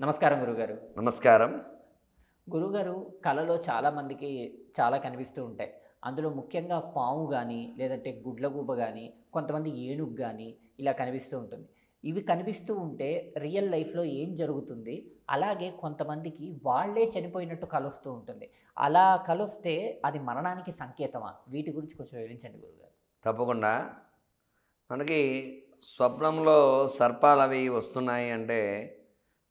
నమస్కారం గురుగారు. నమస్కారం. గురుగారు కళలో చాలా మందికి చాలా కనిపిస్తూ ఉంటాయి. అందులో ముఖ్యంగా పాము కానీ లేదంటే గుడ్లగూబ కానీ కొంతమంది ఏనుగు కానీ ఇలా కనిపిస్తూ ఉంటుంది. ఇవి కనిపిస్తూ ఉంటే రియల్ లైఫ్లో ఏం జరుగుతుంది? అలాగే కొంతమందికి వాళ్ళే చనిపోయినట్టు కలొస్తూ ఉంటుంది. అలా కలొస్తే అది మరణానికి సంకేతమా? వీటి గురించి కొంచెం వివరించండి గురుగారు. తప్పకుండా. మనకి స్వప్నంలో సర్పాలు అవి వస్తున్నాయి అంటే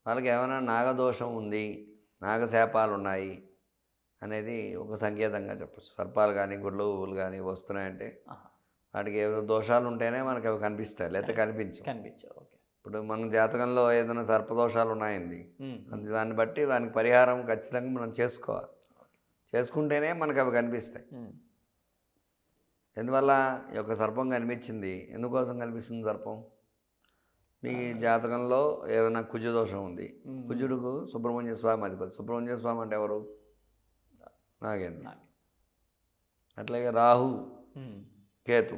వాళ్ళకి ఏమైనా నాగదోషం ఉంది నాగశాపాలు ఉన్నాయి అనేది ఒక సంకేతంగా చెప్పచ్చు. సర్పాలు కానీ గుడ్లు పువ్వులు కానీ వస్తున్నాయంటే వాటికి ఏదో దోషాలు ఉంటేనే మనకి అవి కనిపిస్తాయి లేకపోతే కనిపించవు. కనిపించవు ఇప్పుడు మన జాతకంలో ఏదైనా సర్పదోషాలు ఉన్నాయండి అది దాన్ని బట్టి దానికి పరిహారం ఖచ్చితంగా మనం చేసుకోవాలి. చేసుకుంటేనే మనకు అవి కనిపిస్తాయి. ఎందువల్ల ఈ యొక్క సర్పం కనిపించింది? ఎందుకోసం కనిపిస్తుంది సర్పం? మీ జాతకంలో ఏదైనా కుజు దోషం ఉంది కుజుడుకు సుబ్రహ్మణ్య స్వామి అధిపతి. సుబ్రహ్మణ్య స్వామి అంటే ఎవరు? నాగేంద్ర నాగే. అట్లాగే రాహు కేతు.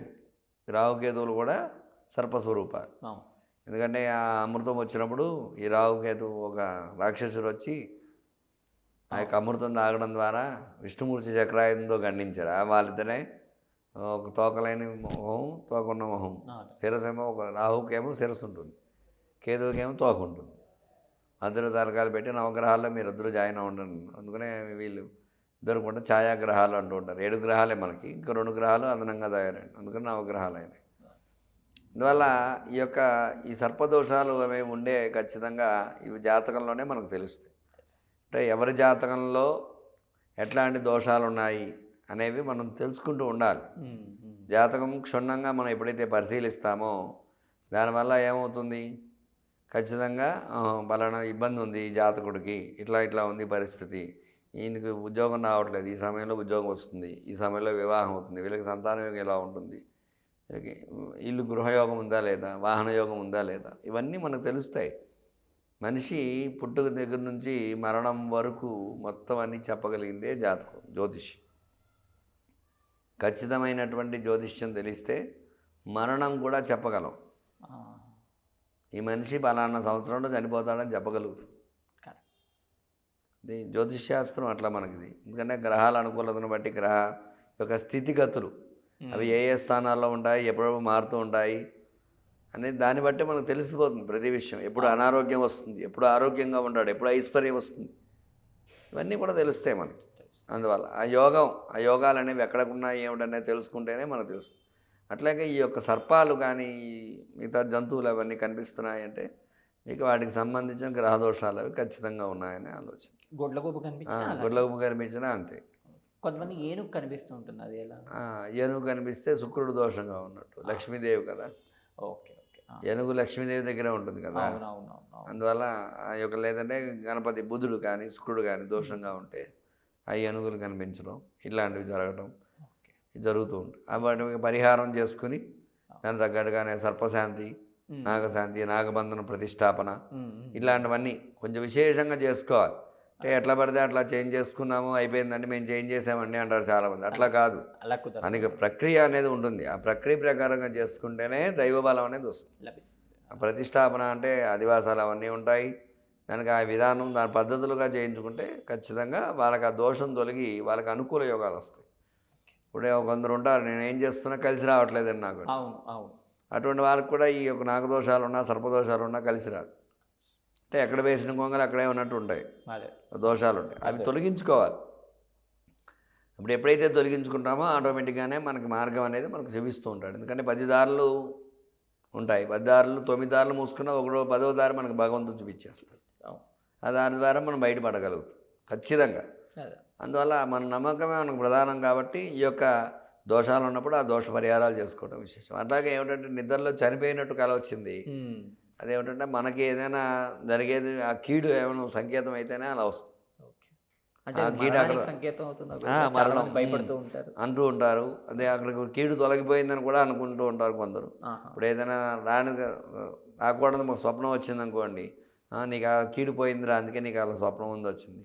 రాహు కేతువులు కూడా సర్పస్వరూపాలు అవును. ఎందుకంటే ఆ అమృతం వచ్చినప్పుడు ఈ రాహు కేతు ఒక రాక్షసుడు వచ్చి ఆ యొక్క అమృతం తాగడం ద్వారా విష్ణుమూర్తి చక్రాయుధంతో ఖండించారు ఆ వాళ్ళిద్దరే ఒక తోకలేని మొహం తోకున్న మొహం. శిరసేమో ఒక రాహుకేమో శిరస్సు ఉంటుంది. కేతువుకేమో తోక ఉంటుంది. అద్దరు తలకాలు పెట్టి నవగ్రహాల్లో మీరు ఇద్దరు జాయిన్ అవ్వండి. అందుకనే వీళ్ళు ఇద్దరు కూడా ఛాయాగ్రహాలు అంటూ ఉంటారు. ఏడు గ్రహాలే మనకి. ఇంకా రెండు గ్రహాలు అదనంగా తయారైన అందుకని నవగ్రహాలు అయినాయి. అందువల్ల ఈ యొక్క ఈ సర్పదోషాలు అవి ఉండే ఖచ్చితంగా ఇవి జాతకంలోనే మనకు తెలుస్తాయి. అంటే ఎవరి జాతకంలో ఎట్లాంటి దోషాలు ఉన్నాయి అనేవి మనం తెలుసుకుంటూ ఉండాలి. జాతకం క్షుణ్ణంగా మనం ఎప్పుడైతే పరిశీలిస్తామో దానివల్ల ఏమవుతుంది? ఖచ్చితంగా పలానా ఇబ్బంది ఉంది ఈ జాతకుడికి. ఇట్లా ఇట్లా ఉంది పరిస్థితి. ఈయనకి ఉద్యోగం రావట్లేదు. ఈ సమయంలో ఉద్యోగం వస్తుంది. ఈ సమయంలో వివాహం అవుతుంది. వీళ్ళకి సంతానం యోగం ఎలా ఉంటుంది? వీళ్ళకి ఇల్లు గృహయోగం ఉందా లేదా? వాహన యోగం ఉందా లేదా? ఇవన్నీ మనకు తెలుస్తాయి. మనిషి పుట్టుక దగ్గర నుంచి మరణం వరకు మొత్తం అన్నీ చెప్పగలిగిందే జాతకం జ్యోతిష్ ఖచ్చితమైనటువంటి జ్యోతిష్యం తెలిస్తే మరణం కూడా చెప్పగలం. ఈ మనిషి పలానా సంవత్సరంలో చనిపోతాడని చెప్పగలుగుతాం. ఇది జ్యోతిష్ శాస్త్రం అట్లా మనకిది. ఎందుకంటే గ్రహాల అనుకూలతను బట్టి గ్రహ యొక్క స్థితిగతులు అవి ఏ ఏ స్థానాల్లో ఉంటాయి ఎప్పుడెప్పుడు మారుతూ ఉంటాయి అనేది దాన్ని బట్టి మనకు తెలిసిపోతుంది ప్రతి విషయం. ఎప్పుడు అనారోగ్యం వస్తుంది ఎప్పుడు ఆరోగ్యంగా ఉంటాడు ఎప్పుడు ఐశ్వర్యం వస్తుంది. ఇవన్నీ కూడా తెలుస్తాయి మనకి. అందువల్ల ఆ యోగం ఆ యోగాలు అనేవి ఎక్కడికున్నాయి ఏమిటనేది తెలుసుకుంటేనే మనకు తెలుస్తుంది అట్లాగే ఈ యొక్క సర్పాలు కానీ ఈ మిగతా జంతువులు అవన్నీ కనిపిస్తున్నాయి అంటే మీకు వాటికి సంబంధించిన గ్రహ దోషాలు అవి ఖచ్చితంగా ఉన్నాయనే ఆలోచన. గొడ్లగూబ కనిపించినా. గుర్లకు కనిపించినా అంతే. కొంతమంది ఏనుగు కనిపిస్తూ ఉంటుంది అది ఎలా? ఏనుగు కనిపిస్తే శుక్రుడు దోషంగా ఉన్నట్టు లక్ష్మీదేవి కదా. Okay okay. ఏనుగు లక్ష్మీదేవి దగ్గరే ఉంటుంది కదా. అందువల్ల ఆ యొక్క లేదంటే గణపతి బుధుడు కానీ శుక్రుడు కానీ దోషంగా ఉంటే ఆ ఏనుగులు కనిపించడం ఇట్లాంటివి జరగడం జరుగుతూ ఉంటుంది. ఆ వాటికి పరిహారం చేసుకుని దాని తగ్గట్టుగానే సర్పశాంతి నాగశాంతి నాగబంధన ప్రతిష్టాపన. ఇలాంటివన్నీ కొంచెం విశేషంగా చేసుకోవాలి. అంటే ఎట్లా పడితే అట్లా చేంజ్ చేసుకున్నాము అయిపోయిందంటే మేము చేంజ్ చేసామండి అంటారు చాలామంది. అట్లా కాదు. దానికి ప్రక్రియ అనేది ఉంటుంది. ఆ ప్రక్రియ ప్రకారంగా చేసుకుంటేనే దైవబలం అనేది వస్తుంది. ప్రతిష్టాపన అంటే అధివాసాలు అవన్నీ ఉంటాయి. దానికి ఆ విధానం దాని పద్ధతులుగా చేయించుకుంటే ఖచ్చితంగా వాళ్ళకి ఆ దోషం తొలగి వాళ్ళకి అనుకూల యోగాలు వస్తాయి. ఇప్పుడే కొందరు ఉంటారు నేను ఏం చేస్తున్నా కలిసి రావట్లేదని నాకు. అవును అవును. అటువంటి వాళ్ళకి కూడా ఈ యొక్క నాగదోషాలు ఉన్నా సర్పదోషాలు ఉన్నా కలిసి రాదు. అంటే ఎక్కడ వేసిన కొంగలు అక్కడే ఉన్నట్టు ఉంటాయి. దోషాలు ఉంటాయి అవి తొలగించుకోవాలి. అప్పుడు ఎప్పుడైతే తొలగించుకుంటామో ఆటోమేటిక్గానే మనకి మార్గం అనేది మనకు చూపిస్తూ ఉంటాడు. ఎందుకంటే పది దారులు ఉంటాయి. పది దారులు తొమ్మిది దారులు మూసుకున్న ఒకటో పదో దారి మనకు భగవంతుడు చూపించేస్తాడు. ఆ దారి ద్వారా మనం బయటపడగలుగుతాం. ఖచ్చితంగా. అదే. అందువల్ల మన నమ్మకమే మనకు ప్రధానం కాబట్టి ఈ యొక్క దోషాలు ఉన్నప్పుడు ఆ దోష పరిహారాలు చేసుకోవడం విశేషం. అట్లాగే ఏమిటంటే నిద్రలో చనిపోయినట్టు కల వచ్చింది. అదేమిటంటే మనకి ఏదైనా జరిగేది ఆ కీడు ఏమైనా సంకేతం అయితేనే అలా వస్తుంది. సంకేతం మరణం. భయపడుతూ ఉంటారు అంటూ ఉంటారు అదే అక్కడికి కీడు తొలగిపోయిందని కూడా అనుకుంటూ ఉంటారు కొందరు. ఇప్పుడు ఏదైనా రాని రాకూడదు మాకు స్వప్నం వచ్చింది అనుకోండి "ఆ, నీకు ఆ కీడు పోయిందిరా అందుకే నీకు అలా స్వప్నం ఉంది వచ్చింది.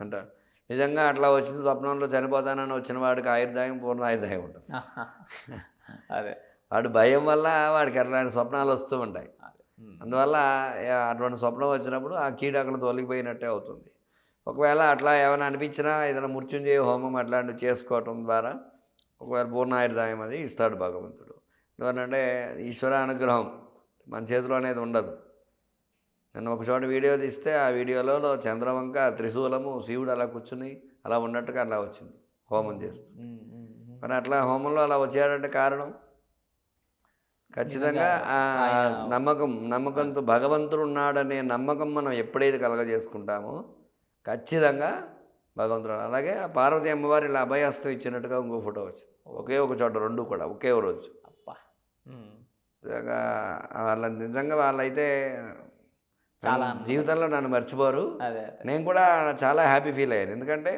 అంటారు నిజంగా అట్లా వచ్చింది స్వప్నంలో చనిపోతానని వచ్చిన వాడికి ఆయుర్దాయం పూర్ణ ఆయుర్దాయం ఉంటుంది. అదే వాడు భయం వల్ల వాడికి అట్లాంటి స్వప్నాలు వస్తూ ఉంటాయి. అందువల్ల అటువంటి స్వప్నం వచ్చినప్పుడు ఆ కీడు అక్కడ తొలగిపోయినట్టే అవుతుంది ఒకవేళ అట్లా ఏమైనా అనిపించినా ఏదైనా మృత్యుంజయ హోమం అట్లాంటివి చేసుకోవటం ద్వారా ఒకవేళ పూర్ణాయుర్దాయం అది ఇస్తాడు భగవంతుడు. ఎందుకంటే ఈశ్వర అనుగ్రహం మన చేతిలో అనేది ఉండదు. నేను ఒక చోట వీడియో తీస్తే ఆ వీడియోలో చంద్రవంక త్రిశూలము శివుడు అలా కూర్చుని అలా ఉన్నట్టుగా అలా వచ్చింది హోమం చేస్తూ. మరి అట్లా హోమంలో అలా వచ్చాడంటే కారణం? ఖచ్చితంగా ఆ నమ్మకం నమ్మకంతో భగవంతుడు ఉన్నాడనే నమ్మకం మనం ఎప్పుడైతే కలగజేసుకుంటామో ఖచ్చితంగా భగవంతుడు అలాగే ఆ పార్వతి అమ్మవారి ఇలా అభయహస్తం ఇచ్చినట్టుగా ఇంకో ఫోటో వచ్చింది. ఒకే ఒక చోట రెండు కూడా ఒకే రోజు. అబ్బా! ఉమ్. నిజంగా వాళ్ళ నిజంగా వాళ్ళైతే చాలా. జీవితంలో నన్ను మర్చిపోరు. నేను కూడా చాలా హ్యాపీ ఫీల్ అయ్యాను. ఎందుకంటే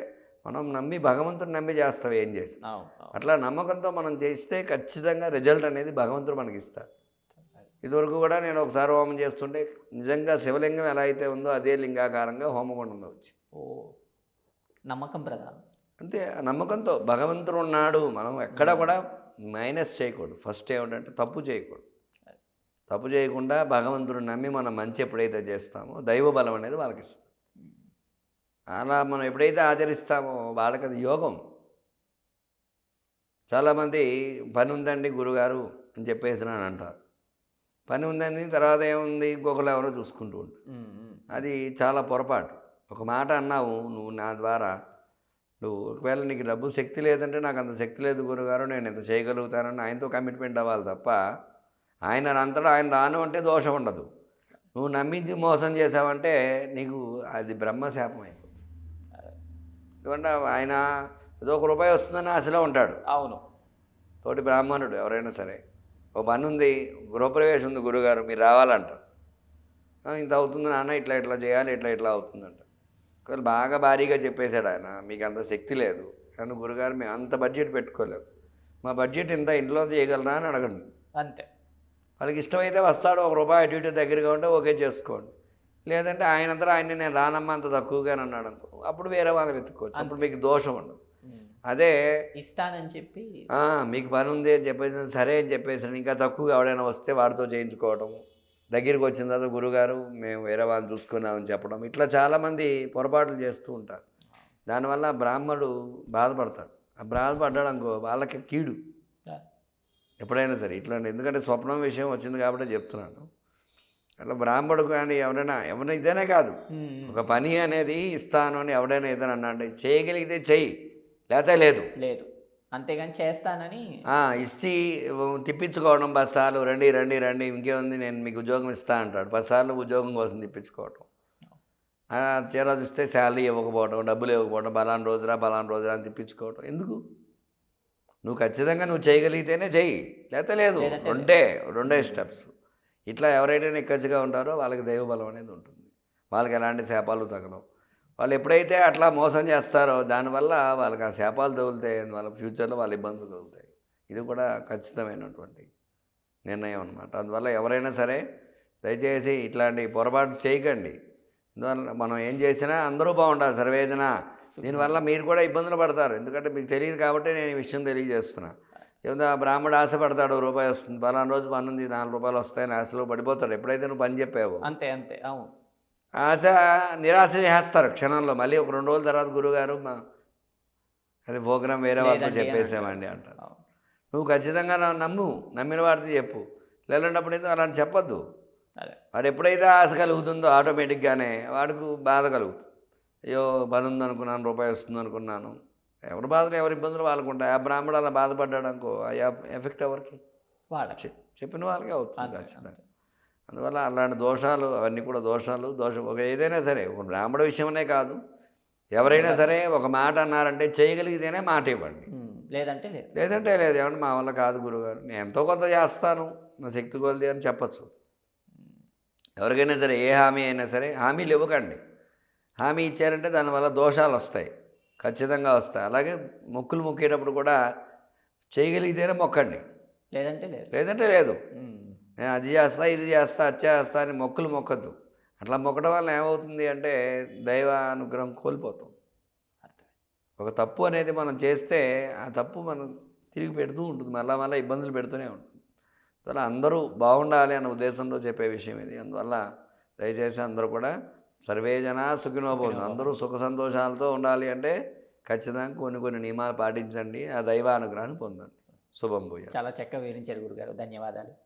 మనం నమ్మి భగవంతుని నమ్మి చేస్తాం ఏం చేసి. అట్లా నమ్మకంతో మనం చేస్తే ఖచ్చితంగా రిజల్ట్ అనేది భగవంతుడు మనకి ఇస్తాడు. ఇదివరకు కూడా నేను ఒకసారి హోమం చేస్తుంటే నిజంగా శివలింగం ఎలా అయితే ఉందో అదే లింగాకారంగా హోమగుండంలో వచ్చింది. ఓ నమ్మకం ప్రధానం. అంతే ఆ నమ్మకంతో భగవంతుడు ఉన్నాడు. మనం ఎక్కడ కూడా మైనస్ చేయకూడదు. ఫస్ట్ ఏమిటంటే తప్పు చేయకూడదు. తప్పు చేయకుండా భగవంతుడు నమ్మి మనం మంచి ఎప్పుడైతే చేస్తామో దైవ బలం అనేది వాళ్ళకి ఇస్తాం. అలా మనం ఎప్పుడైతే ఆచరిస్తామో వాళ్ళకి అది యోగం. చాలామంది పని ఉందండి గురుగారు అని చెప్పేసి అని అంటారు. పని ఉందని తర్వాత ఏముంది? ఇంకొకరు ఎవరో చూసుకుంటూ ఉంటారు. అది చాలా పొరపాటు. ఒక మాట అన్నావు నువ్వు నా ద్వారా నువ్వు ఒకవేళ నీకు డబ్బు శక్తి లేదంటే నాకు అంత శక్తి లేదు గురుగారు నేను ఎంత చేయగలుగుతానని ఆయనతో కమిట్మెంట్ అవ్వాలి తప్ప ఆయన అంతటా ఆయన రాను అంటే దోషం ఉండదు. నువ్వు నమ్మించి మోసం చేసావంటే నీకు అది బ్రహ్మశాపం అయిపోతుంది. ఎందుకంటే ఆయన ఏదో ఒక రూపాయి వస్తుందని ఆశలో ఉంటాడు. అవును. తోటి బ్రాహ్మణుడు ఎవరైనా సరే. ఓ పని ఉంది గృహప్రవేశం ఉంది గురుగారు మీరు రావాలంటారు. "ఆ, ఇంత అవుతుంది నాన్న ఇట్లా ఇట్లా చేయాలి ఇట్లా ఇట్లా అవుతుందంట. ఒకవేళ బాగా భారీగా చెప్పేశాడు ఆయన మీకు అంత శక్తి లేదు కానీ గురుగారు మేము అంత బడ్జెట్ పెట్టుకోలేదు మా బడ్జెట్ ఇంత ఇంట్లో చేయగలరా అని అడగండి. అంతే. వాళ్ళకి ఇష్టమైతే వస్తాడు ఒక రూపాయి అటు ఇటు దగ్గరగా ఉంటే ఓకే చేసుకోండి. లేదంటే ఆయనంతా ఆయన నేను రానమ్మా అంత తక్కువగానే అన్నాడు అనుకో అప్పుడు వేరే వాళ్ళని వెతుక్కోవచ్చు అప్పుడు మీకు దోషం ఉండదు. అదే ఇస్తానని చెప్పి "ఆ, మీకు పని ఉంది అని చెప్పేసి సరే అని చెప్పేసి ఇంకా తక్కువగా ఎవడైనా వస్తే వాడితో చేయించుకోవడం దగ్గరికి వచ్చిన తర్వాత గురుగారు మేము వేరే వాళ్ళని చూసుకున్నామని చెప్పడం. ఇట్లా చాలామంది పొరపాట్లు చేస్తూ ఉంటారు. దానివల్ల బ్రాహ్మడు బాధపడతాడు. ఆ బాధపడ్డాడు అనుకో వాళ్ళకి కీడు. ఎప్పుడైనా సరే ఇట్లా ఎందుకంటే స్వప్నం విషయం వచ్చింది కాబట్టి చెప్తున్నాను. అట్లా బ్రాహ్మడు కానీ ఎవరైనా ఎవరైనా ఇదేనే కాదు. ఒక పని అనేది ఇస్తాను అని ఎవడైనా ఏదైనా అన్నాడు చేయగలిగితే చెయ్యి. లేకపోతే లేదు. లేదు. అంతేగాని చేస్తానని ఇచ్చి తిప్పించుకోవడం బస్సాలు రండి రండి రండి ఇంకేముంది నేను మీకు ఉద్యోగం ఇస్తా అంటాడు. బస్సార్లు ఉద్యోగం కోసం తిప్పించుకోవడం ఆ, తీరా చూస్తే శాలరీ ఇవ్వకపోవడం డబ్బులు ఇవ్వకపోవడం బలాన్ రోజురా బలాన్ రోజురా అని తిప్పించుకోవడం ఎందుకు? నువ్వు ఖచ్చితంగా నువ్వు చేయగలిగితేనే చెయ్యి. లేకపోతే లేదు. రెండే రెండే స్టెప్స్. ఇట్లా ఎవరైతే నిక్కచ్చిగా ఉంటారో వాళ్ళకి దైవబలం అనేది ఉంటుంది. వాళ్ళకి ఎలాంటి శాపాలు తగలవు. వాళ్ళు ఎప్పుడైతే అట్లా మోసం చేస్తారో దానివల్ల వాళ్ళకి ఆ శాపాలు తగులుతాయి వాళ్ళ ఫ్యూచర్లో వాళ్ళ ఇబ్బందులు తగులుతాయి. ఇది కూడా ఖచ్చితమైనటువంటి నిర్ణయం అనమాట అందువల్ల ఎవరైనా సరే దయచేసి ఇట్లాంటి పొరపాటు చేయకండి. అందువల్ల మనం ఏం చేసినా అందరూ బాగుంటారు సర్వేదన దీనివల్ల మీరు కూడా ఇబ్బందులు పడతారు. ఎందుకంటే మీకు తెలియదు కాబట్టి నేను ఈ విషయం తెలియజేస్తున్నా. ఏదో బ్రాహ్మడు ఆశపడతాడు రూపాయి వస్తుంది పలానా రోజు పన్నుంది నాలుగు రూపాయలు వస్తాయని ఆశలో పడిపోతాడు. ఎప్పుడైతే నువ్వు పని చెప్పావు. అంతే అంతే. అవును. ఆశ నిరాశ చేస్తారు. క్షణంలో మళ్ళీ ఒక రెండు రోజుల తర్వాత గురుగారు మా అది ప్రోగ్రాం వేరే వాళ్ళతో చెప్పేసామండి అంటారు. నువ్వు ఖచ్చితంగా నమ్ము నమ్మిన వాడితో చెప్పు. లేదంటప్పుడు ఏదో అలాంటి చెప్పొద్దు. వాడు ఎప్పుడైతే ఆశ కలుగుతుందో ఆటోమేటిక్గానే వాడికి బాధ కలుగుతుంది. అయ్యో పని ఉందనుకున్నాను రూపాయి వస్తుంది అనుకున్నాను. ఎవరి బాధలు ఎవరి ఇబ్బందులు వాళ్ళకు ఉంటాయి. ఆ బ్రాహ్మడు అలా బాధపడ్డాడు అనుకో ఎఫెక్ట్ ఎవరికి? చెప్పిన వాళ్ళకే అవుతుంది ఖచ్చితంగా. అందువల్ల అలాంటి దోషాలు అవన్నీ కూడా దోషాలు దోషం ఒక ఏదైనా సరే ఒక బ్రాహ్మణ విషయమనే కాదు. ఎవరైనా సరే ఒక మాట అన్నారంటే చేయగలిగితేనే మాట ఇవ్వండి. లేదంటే లేదు. లేదంటే లేదు ఏమంటే మా వల్ల కాదు గురుగారు. నేను ఎంతో కొంత చేస్తాను నా శక్తి కొలిది అని చెప్పచ్చు. ఎవరికైనా సరే ఏ హామీ అయినా సరే హామీలు ఇవ్వకండి. హామీ ఇచ్చారంటే దానివల్ల దోషాలు వస్తాయి ఖచ్చితంగా వస్తాయి. అలాగే మొక్కులు మొక్కేటప్పుడు కూడా చేయగలిగితేనే మొక్కండి. లేదంటే లేదు. లేదంటే లేదు. నేను అది చేస్తా ఇది చేస్తా అది చేస్తా అని మొక్కులు మొక్కద్దు. అట్లా మొక్కడం వల్ల ఏమవుతుంది అంటే దైవ అనుగ్రహం కోల్పోతాం. ఒక తప్పు అనేది మనం చేస్తే ఆ తప్పు మనం తిరిగి పెడుతూ ఉంటుంది. మళ్ళా మళ్ళీ ఇబ్బందులు పెడుతూనే ఉంటుంది. అందువల్ల అందరూ బాగుండాలి అన్న ఉద్దేశంతో చెప్పే విషయం ఇది. అందువల్ల దయచేసి అందరూ కూడా సర్వే జన సుఖినోభవం అందరూ సుఖ సంతోషాలతో ఉండాలి అంటే ఖచ్చితంగా కొన్ని కొన్ని నియమాలు పాటించండి. ఆ దైవానుగ్రహాన్ని పొందండి. శుభం భూయ. చాలా చక్కగా వివరించారు గురుగారు. ధన్యవాదాలు.